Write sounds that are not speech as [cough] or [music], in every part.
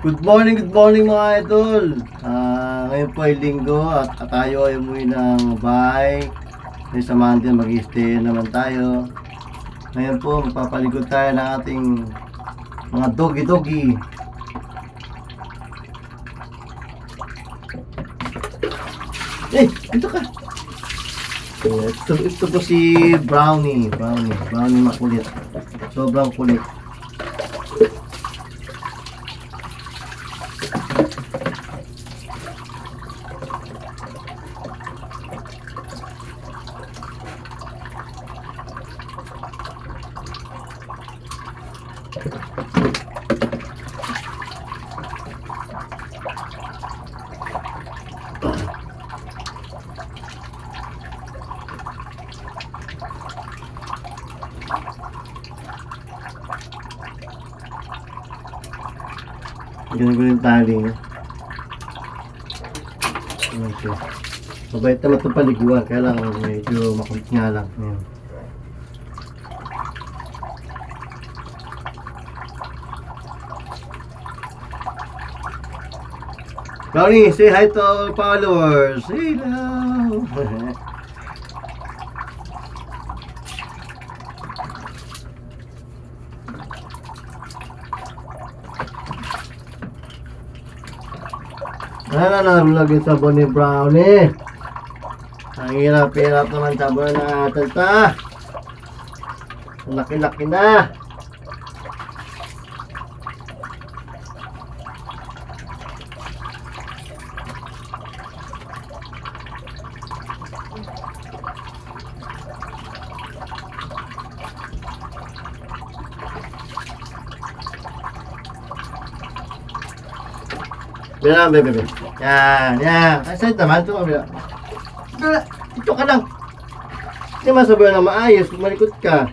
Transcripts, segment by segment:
Good morning, good morning mga idol. Ah, ngayon po ay linggo at, at tayo ay umuwi ng bahay. Ngayon sa Monday mag-stay naman tayo. Ngayon po magpapaligod tayo ng ating mga doggy-doggy. Eh, dito ka. Eh, Ito, ito po si Brownie. Brownie. Brownie makulit. Sobrang kulit. Ganun ko yung tali niya. Ayan siya. Mabait naman itong paliguan, kaya lang medyo makulit nga lang. Ayan. Brownie, say hi to our followers. Hello! [laughs] Ano na yung sabon ni Brownie? Ang hirap-hirap naman sabon na natin ta. Ang Laki-laki na. Bila, bebe, bebe. Yan, yan. Ay, sa'yo naman. Ito ka, bila. Ito ka lang. Hindi masabi na maayos. Malikot ka.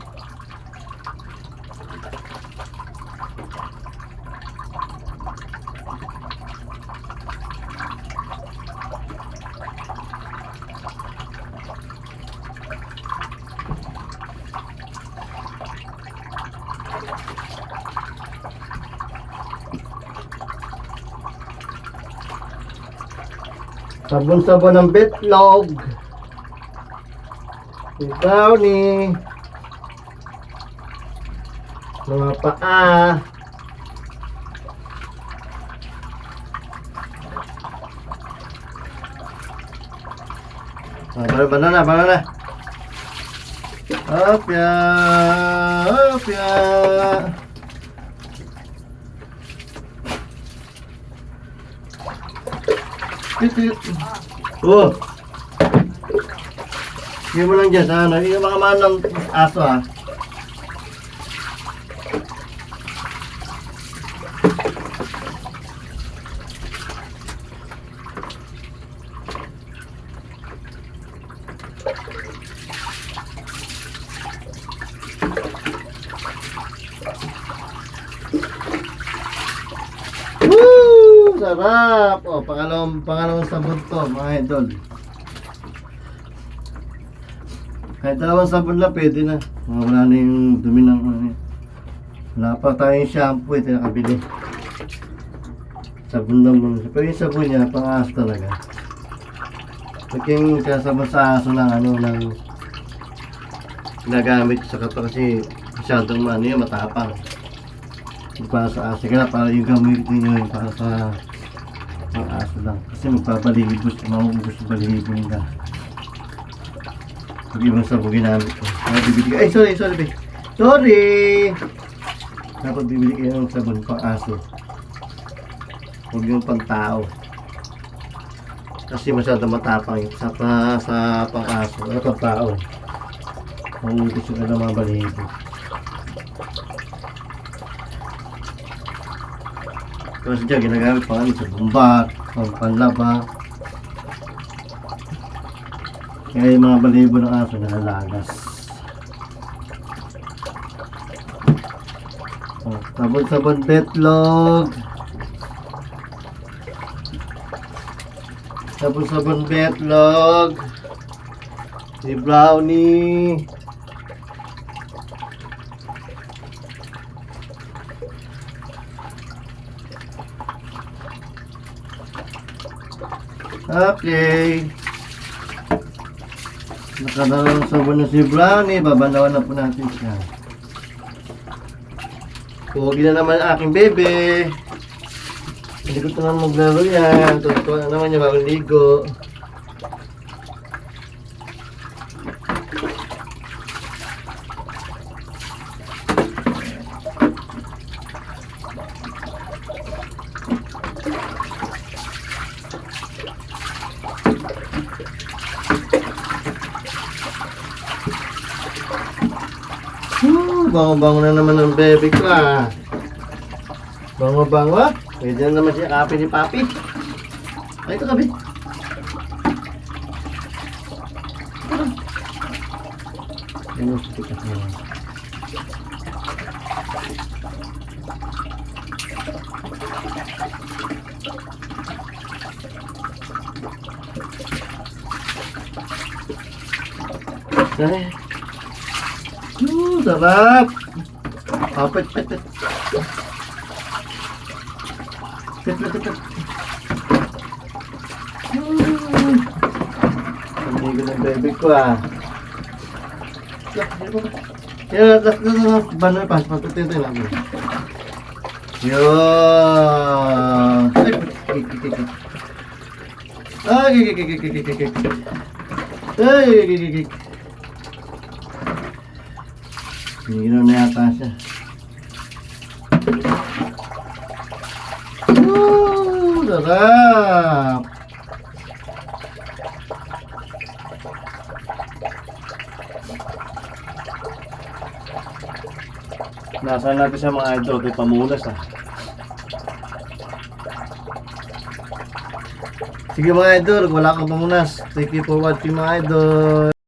Sabon-sabon ng betlog. Yung brownie. Mga paa. Ah, ban- banana, banana. Opya, opya. Tit- Oh. Hindi mo lang dyan sa ano. Yung mga manang aso ah. Woo! Sarap! O, pangalawang, pangalawang sabon to, mga idol. Kahit dalawang sabon lang, pwede na. Mga Wala na yung dumi ng ano eh. Wala pa tayong shampoo, ito nakabili. Sabon lang muna. Pero yung sabon niya, pang aso talaga. Pagking kasabon sa aso ng ano, ng ginagamit sa kato kasi masyadong ano yun, matapang. Para sa aso. Kaya para yung gamitin nyo yun para sa pang aso lang. Kasi magpabalibos, mauubos yung balibo nila. Pag ibang sabon ginamit ko. Kaya bibili. Ay, sorry, sorry, babe. Sorry! Dapat bibili kayo ng sabon pang aso. Huwag yung pang tao. Kasi masyado matapang yung sa, pa, sa pang aso. Ano pang tao? Mauubos yung ano mga balibo. Kasi dyan, ginagamit pa kami sa bumbat, pang panlaba. Kaya yung mga balibo ng aso nalalagas. Oh, sabon-sabon betlog. Sabon-sabon betlog. Si Brownie. Okay. Nakadalawang sabon na si Brownie. Babanawan na po natin siya. Pogi na naman ang aking bebe. Hindi ko naman maglaro yan. Tutuwa na naman niya bagong ligo. Bango-bango na naman ang baby ko ah. Bango-bango. Pwede na naman siya kape ni Papi. Ay, ito kape. Ano sa tikas mo? Ay sarap. Oh, pet, pet, pet. Pet, pet, pet, Ya, pas pas itu itu lagi. Yo. Ah, Hinigilaw na yata siya. Woo! Sarap! Nasaan natin sa mga idol kay pamunas ah. Sige mga idol, wala kang pamunas. Thank you for watching mga idol.